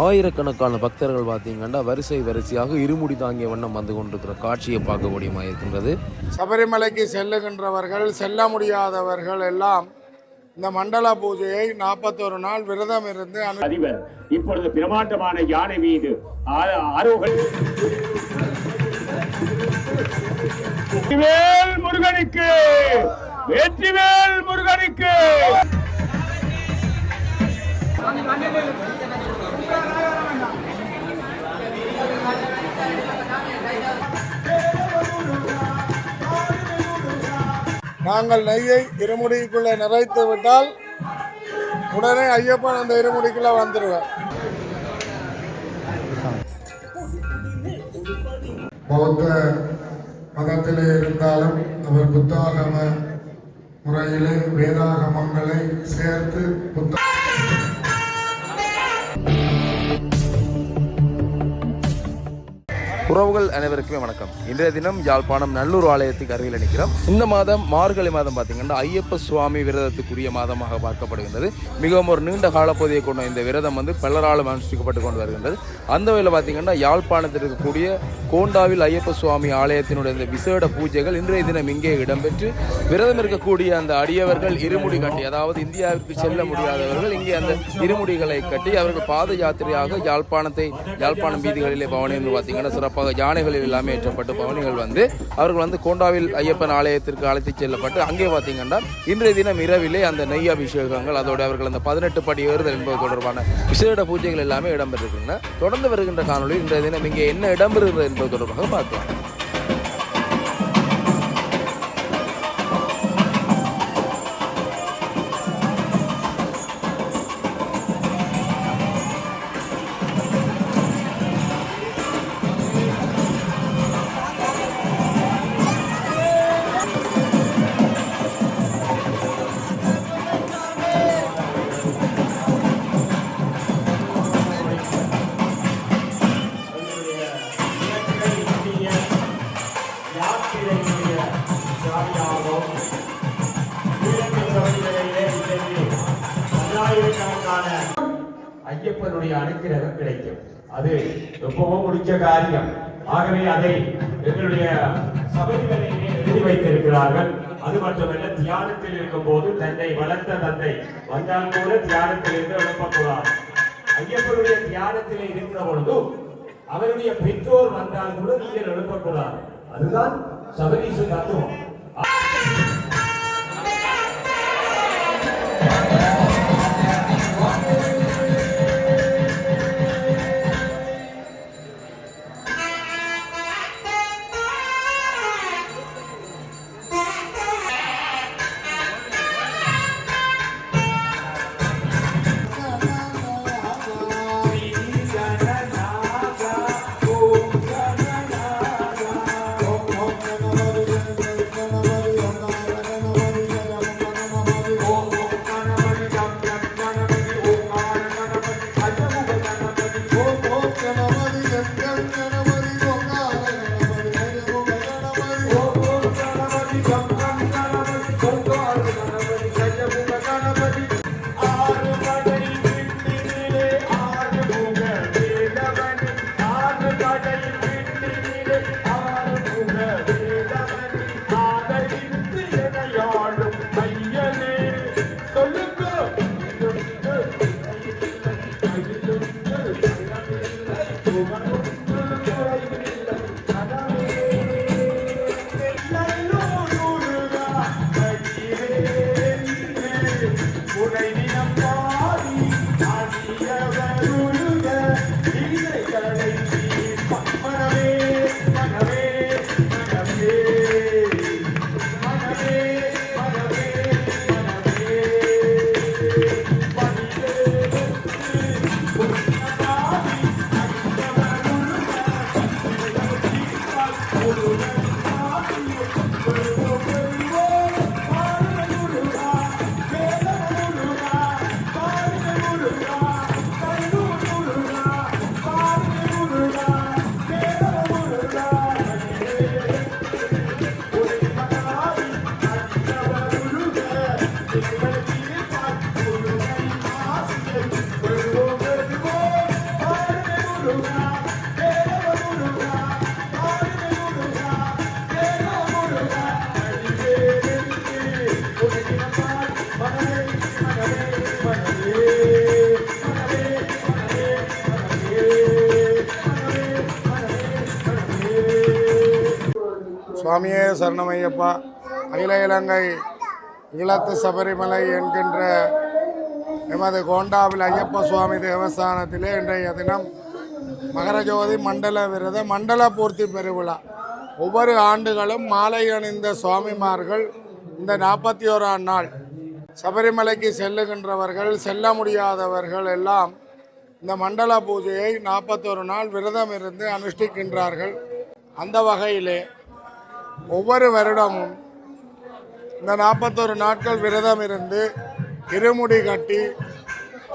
ஆயிரக்கணக்கான பக்தர்கள் பார்த்தீங்கன்னா வரிசை வரிசையாக இருமுடி தாங்கிய வண்ணம் வந்து கொண்டிருக்கிற காட்சியை பார்க்கக்கூடியமாக இருக்கின்றது? சபரிமலைக்கு செல்லுகின்றவர்கள் செல்ல முடியாதவர்கள் எல்லாம் இந்த மண்டல பூஜையை நாற்பத்தொரு நாள் விரதம் இருந்து அதிபர் இப்பொழுது பிரமாண்டமான யானை மீது ஆரோகல் வெற்றிவேல் முருகனுக்கு வெற்றிவேல் முருகனுக்கு. நாங்கள் நெய்யை இருமுடிக்குள்ளே நிறைத்து விட்டால் உடனே ஐயப்பன் அந்த இருமுடிக்குள்ளே வந்துடுவார். பௌத்த மதத்திலே இருந்தாலும் அவர் புத்தாகம முறையிலே வேதாகமங்களை சேர்த்து புத்த உறவுகள் அனைவருக்குமே வணக்கம். இன்றைய தினம் யாழ்ப்பாணம் நல்லூர் ஆலயத்துக்கு அருகில் நிற்கிறோம். இந்த மாதம் மார்கழி மாதம் பார்த்தீங்கன்னா ஐயப்ப சுவாமி விரதத்துக்குரிய மாதமாக பார்க்கப்படுகின்றது. மிகவும் ஒரு நீண்ட காலப்பகுதியை கொண்ட இந்த விரதம் வந்து பலராலும் அனுஷ்டிக்கப்பட்டு கொண்டு வருகின்றது. அந்த வகையில் பார்த்தீங்கன்னா யாழ்ப்பாணத்தில் இருக்கக்கூடிய கோண்டாவில் ஐயப்ப சுவாமி ஆலயத்தினுடைய இந்த விசேட பூஜைகள் இன்றைய தினம் இங்கே இடம்பெற்று விரதம் இருக்கக்கூடிய அந்த அடியவர்கள் இருமுடி கட்டி அதாவது இந்தியாவிற்கு செல்ல முடியாதவர்கள் இங்கே அந்த இருமுடிகளை கட்டி அவர்கள் பாத யாத்திரையாக யாழ்ப்பாணத்தை யாழ்ப்பாணம் வீதிகளிலே பவனி என்று பார்த்தீங்கன்னா சிறப்பாக யானைகள் எல்லாமே ஏற்றப்பட்டு பவனிகள் வந்து அவர்கள் வந்து கோண்டாவில் ஐயப்பன் ஆலயத்திற்கு அழைத்துச் செல்லப்பட்டு அங்கே பார்த்தீங்கன்னா இன்றைய தினம் இரவிலே அந்த நெய் அபிஷேகங்கள் அதோடு அவர்கள் அந்த பதினெட்டு படி ஏறுதல் என்பது தொடர்பான விசேட பூஜைகள் எல்லாமே இடம்பெற்றிருக்கின்றன. தொடர்ந்து வருகின்ற காணொலி இன்றைய தினம் இங்கே என்ன இடம்பெறுகிறது என்பது தொடர்பாக பார்க்கலாம். ஐயப்பனுடைய அனுக்கிரகம் கிடைக்கும். அது எப்பவும் முடிச்ச காரியம். ஆகவே அதை எங்களுடைய சபரிமலையிலே எழுதி வைத்திருக்கிறார்கள். அது மட்டுமல்ல தியானத்தில் இருக்கும் போது தன்னை வளர்த்த தந்தை வந்தால் கூட தியானத்தில் இருந்து எழுப்பக்கூடாது. ஐயப்பனுடைய தியானத்திலே இருக்கிற பொழுது அவருடைய பெற்றோர் வந்தால் கூட நீங்கள் எழுப்பக்கூடாது. அதுதான் சபரீசு தத்துவம். சரணமையப்பா. அகில இலங்கை இலத்து சபரிமலை என்கின்ற எமது கோண்டாவில் ஐயப்ப சுவாமி தேவஸ்தானத்திலே இன்றைய தினம் மகரஜோதி மண்டல விரத மண்டல பூர்த்தி பெருவிழா. ஒவ்வொரு ஆண்டுகளும் மாலை அணிந்த சுவாமிமார்கள் இந்த நாற்பத்தி ஓராம் நாள் சபரிமலைக்கு செல்லுகின்றவர்கள் செல்ல முடியாதவர்கள் எல்லாம் இந்த மண்டல பூஜையை நாற்பத்தொரு நாள் விரதம் இருந்து அனுஷ்டிக்கின்றார்கள். அந்த வகையிலே ஒவ்வொரு வருடமும் இந்த நாற்பத்தொரு நாட்கள் விரதம் இருந்து இருமுடி கட்டி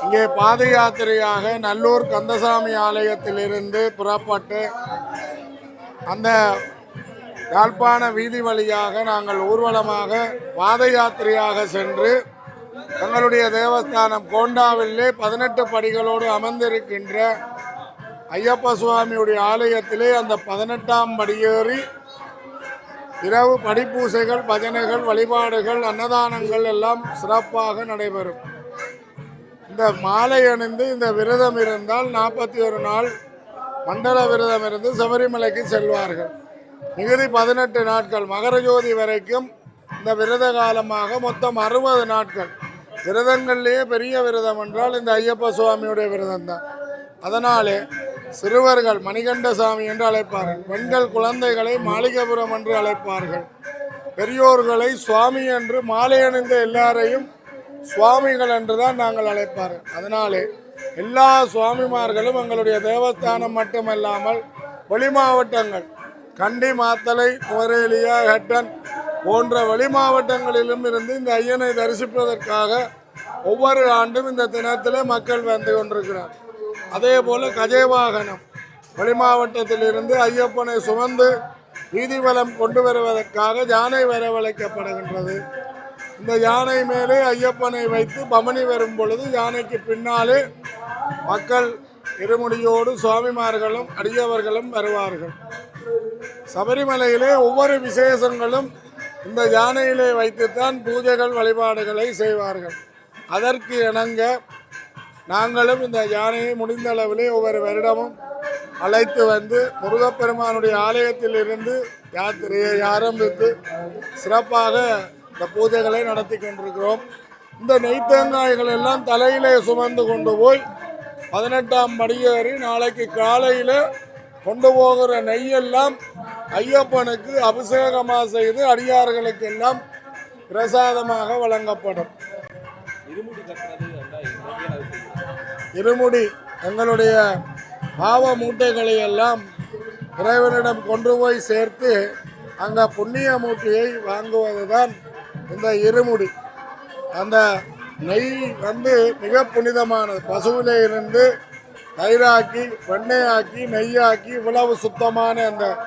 இங்கே பாத யாத்திரையாக நல்லூர் கந்தசாமி ஆலயத்திலிருந்து புறப்பட்டு அந்த யாழ்ப்பாண வீதி வழியாக நாங்கள் ஊர்வலமாக பாத யாத்திரையாக சென்று எங்களுடைய தேவஸ்தானம் கோண்டாவிலே பதினெட்டு படிகளோடு அமர்ந்திருக்கின்ற ஐயப்ப சுவாமியுடைய ஆலயத்திலே அந்த பதினெட்டாம் படியேறி இரவு படிப்பூசைகள் பஜனைகள் வழிபாடுகள் அன்னதானங்கள் எல்லாம் சிறப்பாக நடைபெறும். இந்த மாலை அணிந்து இந்த விரதம் இருந்தால் நாற்பத்தி ஒரு நாள் மண்டல விரதம் இருந்து சபரிமலைக்கு செல்வார்கள். மிகுதி பதினெட்டு நாட்கள் மகரஜோதி வரைக்கும் இந்த விரத காலமாக மொத்தம் அறுபது நாட்கள். விரதங்கள்லேயே பெரிய விரதம் என்றால் இந்த ஐயப்ப சுவாமியுடைய விரதம் தான் அதனாலே சிறுவர்கள் மணிகண்டசாமி என்று அழைப்பார்கள். பெண்கள் குழந்தைகளை மாளிகபுரம் என்று அழைப்பார்கள். பெரியோர்களை சுவாமி என்று மாலை அணிந்த எல்லாரையும் சுவாமிகள் என்று தான் நாங்கள் அழைப்பார்கள். அதனாலே எல்லா சுவாமிமார்களும் எங்களுடைய தேவஸ்தானம் மட்டுமல்லாமல் வெளி மாவட்டங்கள் கண்டி மாத்தலை நுவரேலியா ஹட்டன் போன்ற வெளி மாவட்டங்களிலும் இருந்து இந்த ஐயனை தரிசிப்பதற்காக ஒவ்வொரு ஆண்டும் இந்த தினத்தில் மக்கள் வந்து கொண்டிருக்கிறார் அதே போல் கஜை வாகனம் மாவட்டத்திலிருந்து ஐயப்பனை சுமந்து வீதிவலம் கொண்டு வருவதற்காக யானை வரவழைக்கப்படுகின்றது. இந்த யானை மேலே ஐயப்பனை வைத்து பமனி வரும் பொழுது யானைக்கு பின்னாலே மக்கள் இருமுடியோடு சுவாமிமார்களும் அடியவர்களும் வருவார்கள். சபரிமலையிலே ஒவ்வொரு விசேஷங்களும் இந்த யானையிலே வைத்துத்தான் பூஜைகள் வழிபாடுகளை செய்வார்கள். அதற்கு இணங்க நாங்களும் இந்த யானையை முடிந்த அளவிலே ஒவ்வொரு வருடமும் அழைத்து வந்து முருகப்பெருமானுடைய ஆலயத்தில் இருந்து யாத்திரையை ஆரம்பித்து சிறப்பாக இந்த பூஜைகளை நடத்தி கொண்டிருக்கிறோம். இந்த நெய்த்தேங்காய்கள் எல்லாம் தலையிலே சுமந்து கொண்டு போய் பதினெட்டாம் படியேறி நாளைக்கு காலையில் கொண்டு போகிற நெய்யெல்லாம் ஐயப்பனுக்கு அபிஷேகமாக செய்து அடியார்களுக்கெல்லாம் பிரசாதமாக வழங்கப்படும். இருமுடி இருமுடி எங்களுடைய பாவ மூட்டைகளை எல்லாம் இறைவனிடம் கொண்டு போய் சேர்த்து அங்கே புண்ணிய மூட்டையை வாங்குவது தான் இந்த இருமுடி. அந்த நெய் வந்து மிக புனிதமானது. பசுவிலே இருந்து தயிராக்கி வெண்ணெயாக்கி நெய்யாக்கி இவ்வளவு சுத்தமான அந்த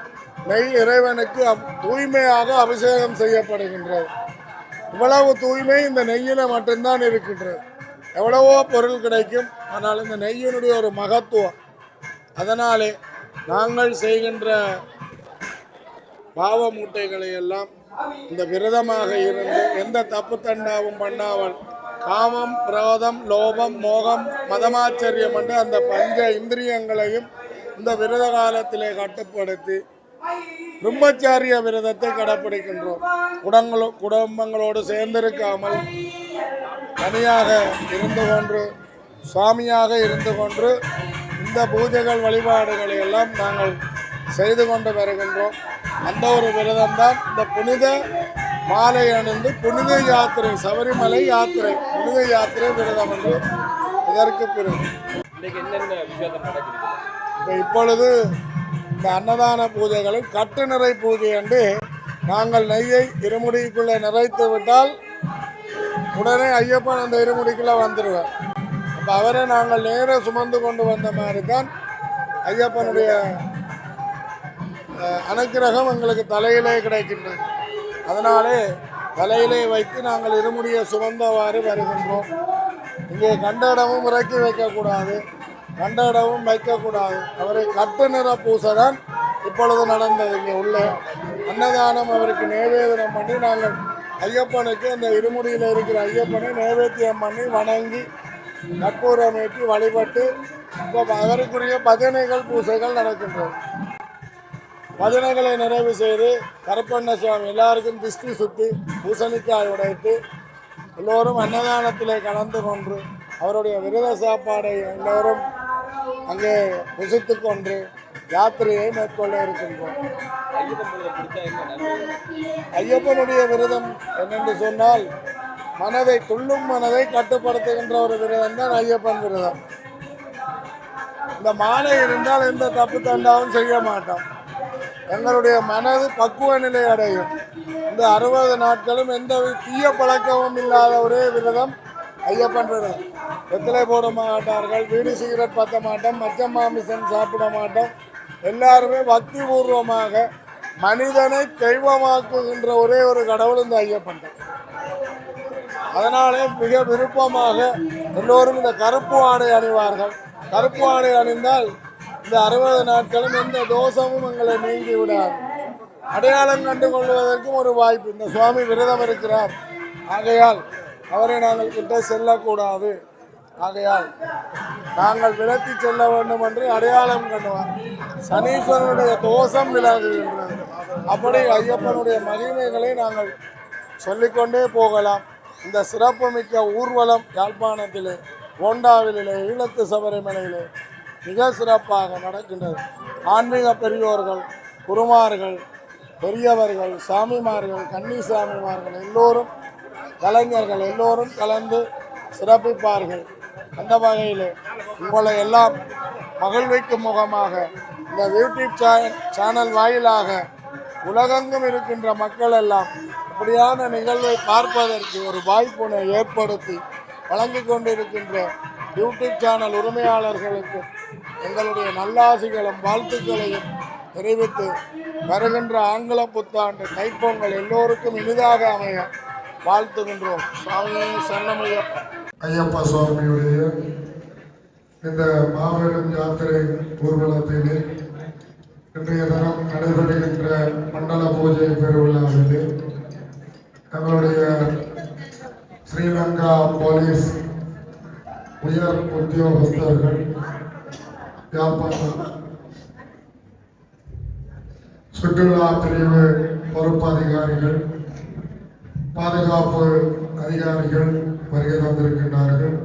நெய் இறைவனுக்கு அப்- தூய்மையாக அபிஷேகம் செய்யப்படுகின்றது. இவ்வளவு தூய்மை இந்த நெய்யில் மட்டும்தான் இருக்கின்றது. எவ்வளவோ பொருள் கிடைக்கும் ஆனால் இந்த நெய்யினுடைய ஒரு மகத்துவம். அதனாலே நாங்கள் செய்கின்ற பாவ மூட்டைகளை எல்லாம் இந்த விரதமாக இருந்து எந்த தப்பு தண்டாவும் பண்ணாமல் காமம் பிரோதம் லோபம் மோகம் மதமாச்சரியம் என்று அந்த பஞ்ச இந்திரியங்களையும் இந்த விரத காலத்திலே கட்டுப்படுத்தி பிரம்மச்சாரிய விரதத்தை கடைப்பிடிக்கின்றோம். குடங்களோ குடும்பங்களோடு சேர்ந்திருக்காமல் தனியாக இருந்து கொண்டு சுவாமியாக இருந்து கொண்டு இந்த பூஜைகள் வழிபாடுகளை எல்லாம் நாங்கள் செய்து கொண்டு வருகின்றோம். அந்த ஒரு விரதம் தான் இந்த புனித மாலை அணிந்து புனித யாத்திரை சபரிமலை யாத்திரை புனித யாத்திரை விரதம் என்று இதற்கு பிறகு. இப்போ இப்பொழுது இந்த அன்னதான பூஜைகளில் கட்டு நிறை பூஜை என்று நாங்கள் நெய்யை இருமுடிக்குள்ளே நிறைத்து விட்டால் உடனே ஐயப்பன் அந்த இருமுடிக்குள்ளே வந்துடுவார் அப்போ அவரை நாங்கள் நேரே சுமந்து கொண்டு வந்த மாதிரி தான் ஐயப்பனுடைய அனுக்கிரகம் எங்களுக்கு தலையிலே கிடைக்கின்றது. அதனாலே தலையிலே வைத்து நாங்கள் இருமுடியை சுமந்தவாறு வருகின்றோம். இங்கே கண்ட இடமும் இறக்கி வைக்கக்கூடாது கண்ட இடமும் வைக்கக்கூடாது. அவரை கட்டு நிற பூசை தான் இப்பொழுது நடந்தது இங்கே உள்ள. அன்னதானம் அவருக்கு நிவேதனம் பண்ணி நாங்கள் ஐயப்பனுக்கு இந்த இருமுடியில் இருக்கிற ஐயப்பனை நைவேத்தியம் பண்ணி வணங்கி கற்பூரம் வழிபட்டு இப்போ அவருக்குரிய பஜனைகள் பூசைகள் நடக்கின்றது பஜனைகளை நிறைவு செய்து கருப்பண்ண சுவாமி எல்லாருக்கும் திஷ்டி சுற்றி பூசணிக்காய் உடைத்து எல்லோரும் அன்னதானத்திலே கலந்து கொண்டு அவருடைய விரத சாப்பாடை எல்லோரும் அங்கே புசித்து கொண்டு யாத்திரையை மேற்கொள்ள இருக்கின்றோம். ஐயப்பனுடைய விரதம் என்னென்று சொன்னால் மனதை துள்ளும் மனதை கட்டுப்படுத்துகின்ற ஒரு விரதம் தான் ஐயப்பன் விரதம். இந்த மாலை இருந்தால் எந்த தப்பு தண்டாவும் செய்ய மாட்டோம். எங்களுடைய மனது பக்குவ நிலை அடையும். இந்த அறுபது நாட்களும் எந்த தீய பழக்கமும் இல்லாத ஒரே விரதம் ஐயப்பன் விரதம். வெத்தலை போட மாட்டார்கள் வீடு சிகரெட் பத்த மாட்டோம் மச்சம் மாமிசம் சாப்பிட மாட்டோம். எல்லாருமே பக்தி பூர்வமாக மனிதனை தெய்வமாக்குகின்ற ஒரே ஒரு கடவுள் இந்த ஐயப்பன் தான். அதனாலே மிக விருப்பமாக எல்லோரும் இந்த கருப்பு ஆடை அணிவார்கள். கருப்பு ஆடை அணிந்தால் இந்த அறுபது நாட்களும் எந்த தோஷமும் எங்களை நீங்கி விடாது. அடையாளம் கண்டு கொள்வதற்கும் ஒரு வாய்ப்பு. இந்த சுவாமி விரதம் இருக்கிறார். ஆகையால் அவரை நாங்கள் கிட்ட செல்லக்கூடாது. ஆகையால் நாங்கள் விலக்கி செல்ல வேண்டும் என்று அடையாளம் கண்டவர். சனீஸ்வரனுடைய தோஷம் விலகுகின்றது. அப்படி ஐயப்பனுடைய மகிமைகளை நாங்கள் சொல்லிக்கொண்டே போகலாம். இந்த சிறப்புமிக்க ஊர்வலம் யாழ்ப்பாணத்திலே கோண்டாவிலே ஈழத்து சபரிமலையிலே மிக சிறப்பாக நடக்கின்றது. ஆன்மீக பெரியோர்கள் குருமார்கள் பெரியவர்கள் சாமிமார்கள் கன்னி சாமிமார்கள் எல்லோரும் கலைஞர்கள் எல்லோரும் கலந்து சிறப்பிப்பார்கள். அந்த வகையில் உங்களை எல்லாம் மகிழ்விக்கும் முகமாக இந்த யூடியூப் சே- சேனல் வாயிலாக உலகெங்கும் இருக்கின்ற மக்கள் எல்லாம் இப்படியான நிகழ்வை பார்ப்பதற்கு ஒரு வாய்ப்பினை ஏற்படுத்தி வழங்கி கொண்டிருக்கின்ற யூடியூப் சேனல் உரிமையாளர்களுக்கு எங்களுடைய நல்லாசிகளும் வாழ்த்துக்களையும் தெரிவித்து வருகின்ற ஆங்கில புத்தாண்டு தைப்பொங்கல் எல்லோருக்கும் இனிதாக அமைய வாழ்த்துகின்றோம். சுவாமியே சரணமையப்பா ஐயப்பா சுவாமியுடைய இந்த மாபெரும் யாத்திரை ஊர்வலத்திலே இன்றைய தினம் நடைபெறுகின்ற மண்டல பூஜை பெருவிழாவிலே எங்களுடைய ஸ்ரீலங்கா போலீஸ் உயர் உத்தியோகஸ்தர்கள் யாழ்ப்பாணம் சுற்றுலா பிரிவு பொறுப்பு அதிகாரிகள் பாதுகாப்பு அதிகாரிகள் வருகை தந்திருக்கின்றார்கள்.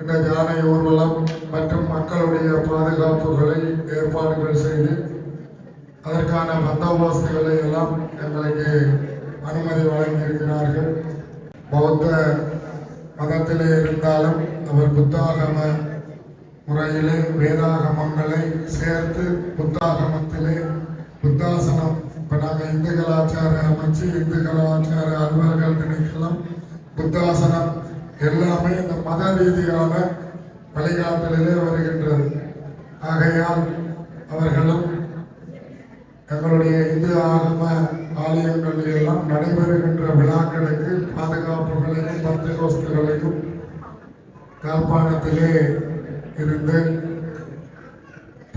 இந்த யானை ஊர்வலம் மற்றும் மக்களுடைய பாதுகாப்புகளை ஏற்பாடுகள் செய்து அதற்கான பந்தோபஸ்துகளை எல்லாம் எங்களுக்கு அனுமதி வழங்கியிருக்கிறார்கள். பௌத்த மதத்திலே இருந்தாலும் அவர் புத்தாகம முறையிலே வேதாகமங்களை சேர்த்து புத்தாகமத்திலே புத்தாசனம் இப்போ நாங்கள் இந்து கலாச்சார அமைச்சு இந்து கலாச்சார அலுவலர்கள் திணைக்களம் புத்தாசனம் எல்லாமே இந்த மத ரீதியான வழிகாட்டலிலே வருகின்றது. ஆகையால் அவர்களும் எங்களுடைய இந்து ஆகம ஆலயங்களில் எல்லாம் நடைபெறுகின்ற விழாக்களுக்கு பாதுகாப்புகளையும் பந்தோஸ்துகளையும் காப்பாணத்திலே இருந்து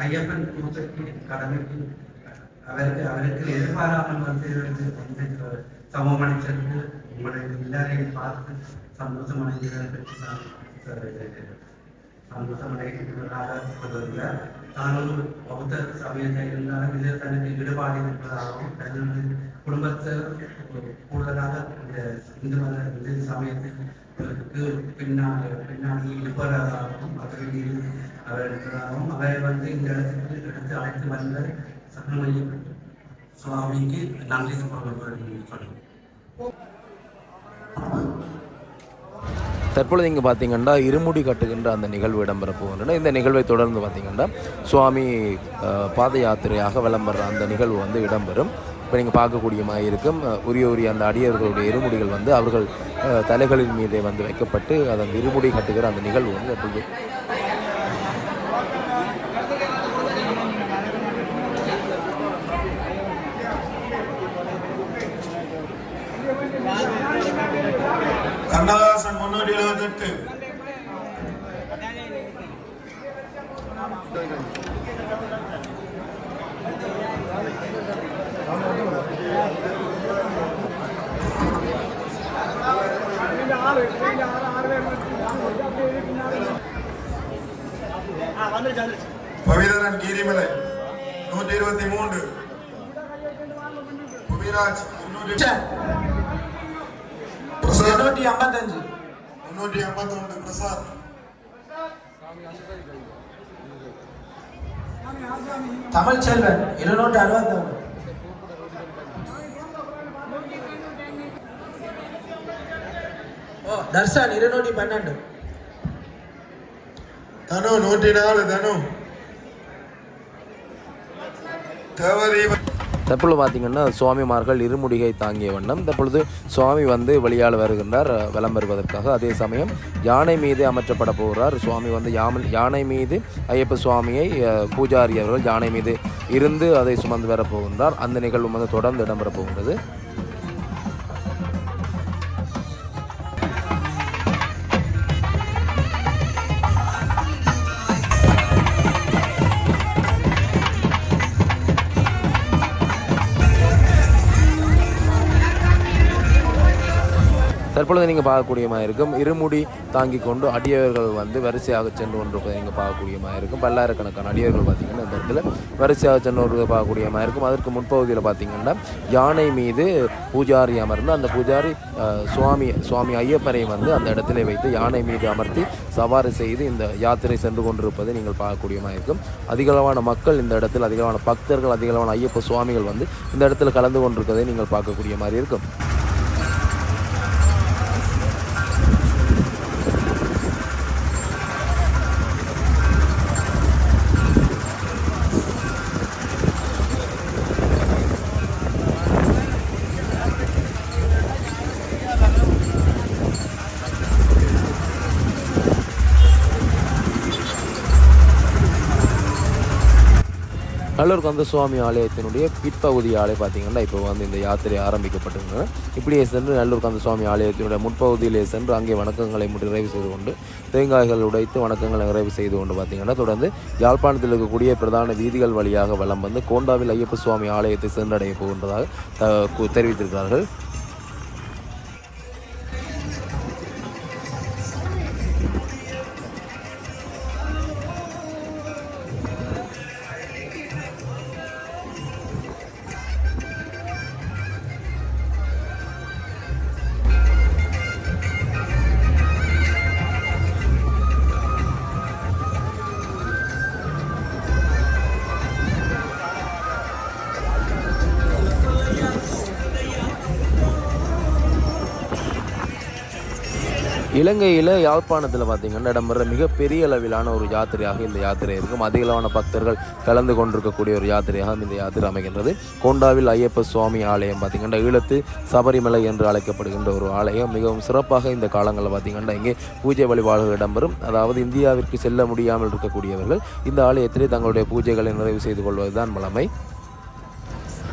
ஐயப்பன் கொடுத்த கடமைக்கு அவருக்கு அவருக்கு எதிர்பாராமல் வந்து வந்து சமம் அடைச்சிருந்து உங்களை எல்லாரையும் பார்த்து சந்தோஷம் அடைகிறதற்கு நான் சந்தோஷம் அடைகிறதாக சொல்லுங்க நான் பௌத்த சமயத்தை இருந்தாலும் இதில் தனக்கு ஈடுபாடு இருப்பதாகவும் தன்னுடைய குடும்பத்தை கூடுதலாக இந்த இந்து மத இந்து சமயத்துக்கு பின்னால் பின்னாடி இருப்பதாகவும் அவர் இருக்கிறதாகவும் அவர் வந்து இந்த இடத்துக்கு எடுத்து அழைத்து வந்த சரணமைய சுவாமிக்கு நன்றி சொல்லுவோம் தற்பொழுது இங்கே பார்த்தீங்கன்னா இருமுடி கட்டுகின்ற அந்த நிகழ்வு இடம்பெற போகின்றன இந்த நிகழ்வை தொடர்ந்து பார்த்தீங்கன்னா சுவாமி பாத யாத்திரையாக விளம்பர அந்த நிகழ்வு வந்து இடம்பெறும். இப்போ நீங்கள் பார்க்கக்கூடிய மாதிரி இருக்கும். உரிய உரிய அந்த அடியவர்களுடைய இருமுடிகள் வந்து அவர்கள் தலைகளின் மீதே வந்து வைக்கப்பட்டு அதன் இருமுடி கட்டுகிற அந்த நிகழ்வு வந்து எப்பொழுது கண்ணதாசன் முன்னூற்றி எழுபத்தெட்டு பவிதரன் கீரிமலை நூற்றி இருபத்தி மூன்று. புவிராஜ் முன்னூற்றி இருநூற்றி ஐம்பத்தஞ்சு. முன்னூற்றி ஐம்பத்தி ஒன்று பிரசாத். தமிழ் செல்வன் இருநூற்றி அறுபத்தி ஒன்று தர்ஷன் இருநூற்றி பன்னெண்டு. தனு நூற்றி நாலு தனு. தேவதீபன் தற்பொழுது பார்த்தீங்கன்னா சுவாமிமார்கள் இருமுடிகை தாங்கிய வண்ணம். தற்பொழுது சுவாமி வந்து வெளியால் வருகின்றார் விளம் வருவதற்காக. அதே சமயம் யானை மீது அமர்த்தப்பட போகிறார். சுவாமி வந்து யாமல் யானை மீது ஐயப்ப சுவாமியை பூஜாரி அவர்கள் யானை மீது இருந்து அதை சுமந்து வரப்போகின்றார் அந்த நிகழ்வு வந்து தொடர்ந்து இடம்பெறப் போகின்றது. தற்பொழுது நீங்கள் பார்க்கக்கூடியமாக இருக்கும். இருமுடி தாங்கி கொண்டு அடியவர்கள் வந்து வரிசையாக சென்று கொண்டிருப்பதை நீங்கள் பார்க்கக்கூடியமாக இருக்கும். பல்லாயிரக்கணக்கான அடியவர்கள் பார்த்தீங்கன்னா இந்த இடத்துல வரிசையாக சென்று வருவதை பார்க்கக்கூடியமாக இருக்கும். அதற்கு முன்பகுதியில் பார்த்தீங்கன்னா யானை மீது பூஜாரி அமர்ந்து அந்த பூஜாரி சுவாமி சுவாமி ஐயப்பனை வந்து அந்த இடத்துல வைத்து யானை மீது அமர்த்தி சவாரி செய்து இந்த யாத்திரை சென்று கொண்டிருப்பதை நீங்கள் பார்க்கக்கூடியமாக இருக்கும். அதிகளவான மக்கள் இந்த இடத்தில் அதிகளவான பக்தர்கள் அதிகளவான ஐயப்ப சுவாமிகள் வந்து இந்த இடத்துல கலந்து கொண்டிருப்பதை நீங்கள் பார்க்கக்கூடிய மாதிரி இருக்கும். நல்லூர் கந்தசுவாமி ஆலயத்தினுடைய பிற்பகுதி ஆலை பார்த்தீங்கன்னா இப்போ வந்து இந்த யாத்திரை ஆரம்பிக்கப்பட்டிருங்க இப்படியே சென்று நல்லூர் கந்தசுவாமி ஆலயத்தினுடைய முற்பகுதியிலே சென்று அங்கே வணக்கங்களை நிறைவு செய்து கொண்டு தேங்காய்கள் உடைத்து வணக்கங்களை நிறைவு செய்து கொண்டு பார்த்தீங்கன்னா தொடர்ந்து யாழ்ப்பாணத்தில் இருக்கக்கூடிய பிரதான வீதிகள் வழியாக வலம் வந்து கோண்டாவில் ஐயப்ப சுவாமி ஆலயத்தை சென்றடைய போகின்றதாக தெரிவித்திருக்கிறார்கள். இலங்கையில் யாழ்ப்பாணத்தில் பார்த்தீங்கன்னா இடம்பெற மிகப்பெரிய அளவிலான ஒரு யாத்திரையாக இந்த யாத்திரை இருக்கும். அதிகளவான பக்தர்கள் கலந்து கொண்டிருக்கக்கூடிய ஒரு யாத்திரையாக இந்த யாத்திரை அமைகின்றது. கோண்டாவில் ஐயப்ப சுவாமி ஆலயம் பார்த்தீங்கன்னா ஈழத்து சபரிமலை என்று அழைக்கப்படுகின்ற ஒரு ஆலயம். மிகவும் சிறப்பாக இந்த காலங்களில் பார்த்தீங்கன்னா இங்கே பூஜை வழிபாடுகள் இடம்பெறும். அதாவது இந்தியாவிற்கு செல்ல முடியாமல் இருக்கக்கூடியவர்கள் இந்த ஆலயத்திலே தங்களுடைய பூஜைகளை நிறைவு செய்து கொள்வதுதான் வழமை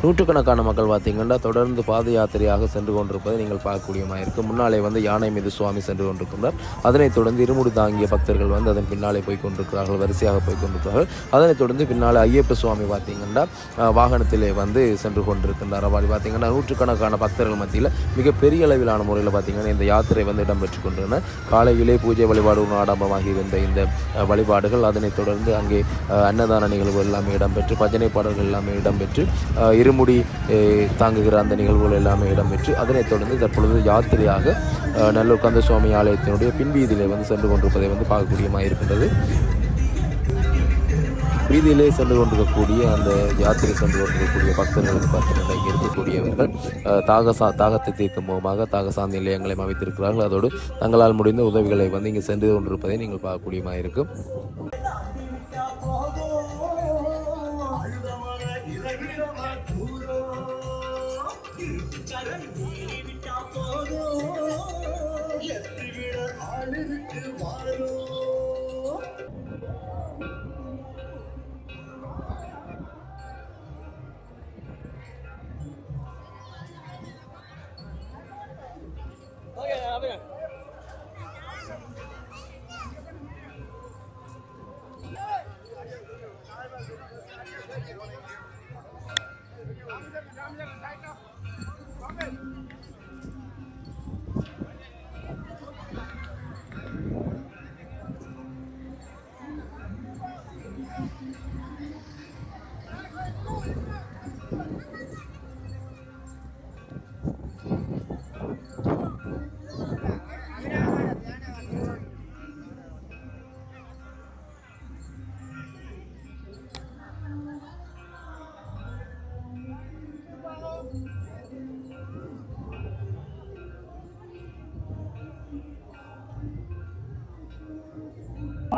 நூற்றுக்கணக்கான மக்கள் பார்த்தீங்கன்னா தொடர்ந்து பாத யாத்திரையாக சென்று கொண்டிருப்பதை நீங்கள் பார்க்கக்கூடியமாக இருக்கும் முன்னாலே வந்து யானை மீது சுவாமி சென்று கொண்டிருக்கின்றார். அதனைத் தொடர்ந்து இருமுடி தாங்கிய பக்தர்கள் வந்து அதன் பின்னாலே போய் கொண்டிருக்கிறார்கள் வரிசையாக போய் கொண்டிருக்கிறார்கள். அதனைத் தொடர்ந்து பின்னாலே ஐயப்ப சுவாமி பார்த்தீங்கன்னா வாகனத்திலே வந்து சென்று கொண்டிருக்கின்றார். அப்படி பார்த்தீங்கன்னா நூற்றுக்கணக்கான பக்தர்கள் மத்தியில் மிகப்பெரிய அளவிலான முறையில் பார்த்தீங்கன்னா இந்த யாத்திரை வந்து இடம்பெற்று கொண்டிருந்தன. காலையிலே பூஜை வழிபாடு ஆடம்பமாக இருந்த இந்த வழிபாடுகள் அதனைத் தொடர்ந்து அங்கே அன்னதான நிகழ்வுகள் எல்லாமே இடம்பெற்று பஜனை பாடல்கள் எல்லாமே இடம்பெற்று அஹ், இருமுடி தாங்குகிற அந்த நிகழ்வுகள் எல்லாமே இடம்பெற்று அதனைத் தொடர்ந்து தற்பொழுது யாத்திரையாக அஹ், நல்லூர் கந்தசுவாமி ஆலயத்தினுடைய பின்வீதியிலே வந்து சென்று கொண்டிருப்பதை வந்து பார்க்கக்கூடியமாக இருக்கின்றது. வீதியிலே சென்று கொண்டிருக்கக்கூடிய அந்த யாத்திரை சென்று கொண்டிருக்கக்கூடிய பக்தர்களுக்கு பார்த்தீங்கன்னா இங்கே இருக்கக்கூடியவர்கள் தாகசா தாகத்தை தீர்க்கும் முகமாக தாகசா நிலையங்களை அமைத்திருக்கிறார்கள். அதோடு தங்களால் முடிந்த உதவிகளை வந்து இங்கே சென்று கொண்டிருப்பதை நீங்கள் பார்க்கக்கூடியமாக இருக்கும்.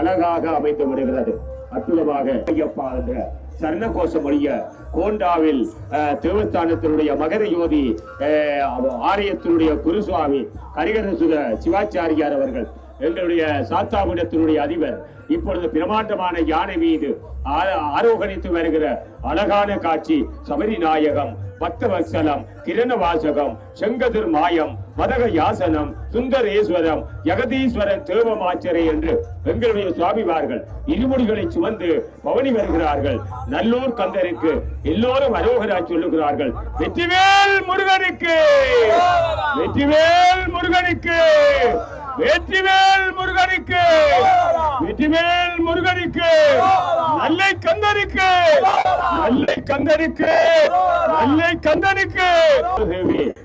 அழகாக அமைத்து வருகிறது. அற்புதமாக ஐயப்பா என்ற சரண ஒழிய கோண்டாவில் தேவஸ்தானத்தினுடைய மகர யோதி ஆலயத்தினுடைய குருசுவாமி கரிகரசுத சிவாச்சாரியார் அவர்கள் எங்களுடைய சாத்தாபுடத்தினுடைய அதிபர் இப்பொழுது பிரமாண்டமான யானை மீது ஆ- ஆரோகணித்து வருகிற அழகான காட்சி சபரி நாயகம் பக்தவத்சலம் கிரணவாசகம் செங்கதிர் மாயம் மதக யாசனம் சுந்தரேஸ்வரம் ஜெகதீஸ்வரன் தேவமாச்சரை என்று எங்களுடைய சுவாமிவார்கள் இருமுடிகளை சுமந்து பவனி வருகிறார்கள். நல்லூர் கந்தருக்கு எல்லோரும் அரோகரா சொல்லுகிறார்கள் வெற்றிவேல் முருகனுக்கு! வெற்றிவேல் முருகனுக்கு! வெற்றிவேல் முருகனுக்கு. வெற்றிவேல் முருகனுக்கு. நல்லை கந்தனுக்கு. நல்லை கந்தனுக்கு. நல்லை கந்தனுக்கு.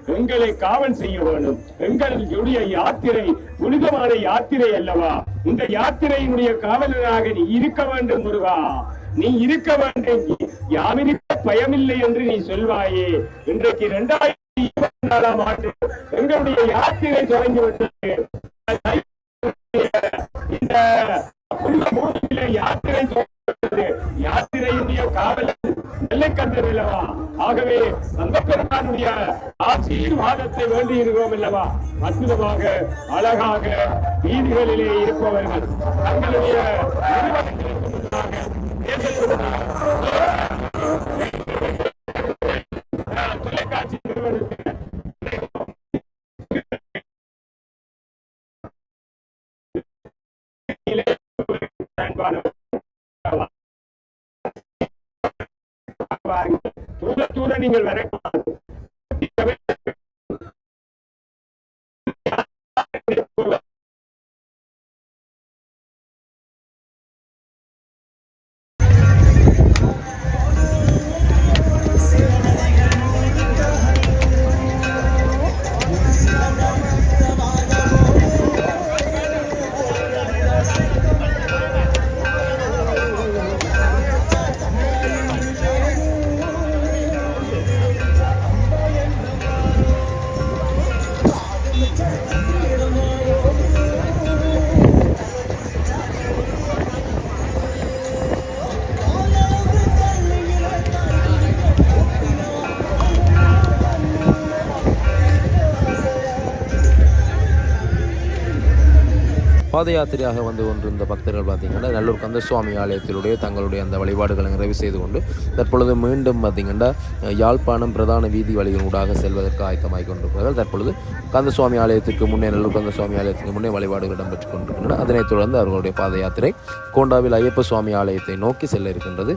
எங்களை காவல் செய்ய வேண்டும். எங்களுடைய யாத்திரை புனிதமான யாத்திரை அல்லவா? இந்த யாத்திரையினுடைய காவலராக நீ இருக்க வேண்டும் முருகா. நீ இருக்க வேண்டும். யாமிருக்க பயமில்லை என்று நீ சொல்வாயே. இன்றைக்கு இரண்டாயிரத்தி இருபத்தி நாலாம் ஆண்டு எங்களுடைய யாத்திரை தொடங்கிவிட்டது இந்த புனித யாத்திரை தொடங்கிவிட்டது. யாத்திரையினுடைய காவலர் இல்லவா அல்லவா? ஆகவே அந்த பெருமானுடைய ஆசீர்வாதத்தை வேண்டி இருக்கிறோம் அல்லவா? அற்புதமாக அழகாக வீதிகளிலே இருப்பவர்கள் தங்களுடைய நிறுவனங்களுக்கு முன்பாக being a very பாத யாத்திரையாக வந்து கொண்டிருந்த பக்தர்கள் பார்த்தீங்கன்னா நல்லூர் கந்தசுவாமி ஆலயத்திலுடைய தங்களுடைய அந்த வழிபாடுகளை நிறைவு செய்து கொண்டு தற்பொழுது மீண்டும் பார்த்தீங்கன்னா யாழ்ப்பாணம் பிரதான வீதி வழியினூடாக செல்வதற்கு ஆயத்தமாகிக் கொண்டிருக்கிறார்கள். தற்பொழுது கந்தசுவாமி ஆலயத்திற்கு முன்னே நல்லூர் கந்தசுவாமி ஆலயத்துக்கு முன்னே வழிபாடுகள் இடம்பெற்றுக் கொண்டிருக்கின்றன. அதனைத் தொடர்ந்து அவர்களுடைய பாத யாத்திரை கோண்டாவில் ஐயப்ப சுவாமி ஆலயத்தை நோக்கி செல்ல இருக்கின்றது.